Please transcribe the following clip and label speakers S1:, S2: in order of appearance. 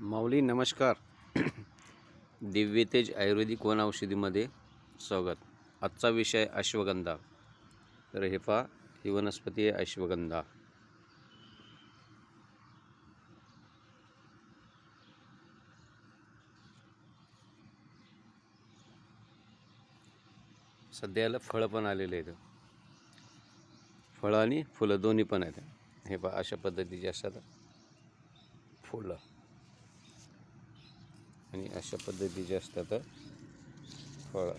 S1: माऊली नमस्कार. दिव्यतेज आयुर्वेदिक वन औषधीमध्ये स्वागत. आजचा विषय अश्वगंधा. तर हे पहा ही वनस्पती आहे अश्वगंधा. सध्याला फळं पण आलेले आहेत. फळं आणि फुलं दोन्ही पण आहेत. हे पहा अशा पद्धतीचे असतात फुलं. आणि अशा पद्धतीचे असतात फळं.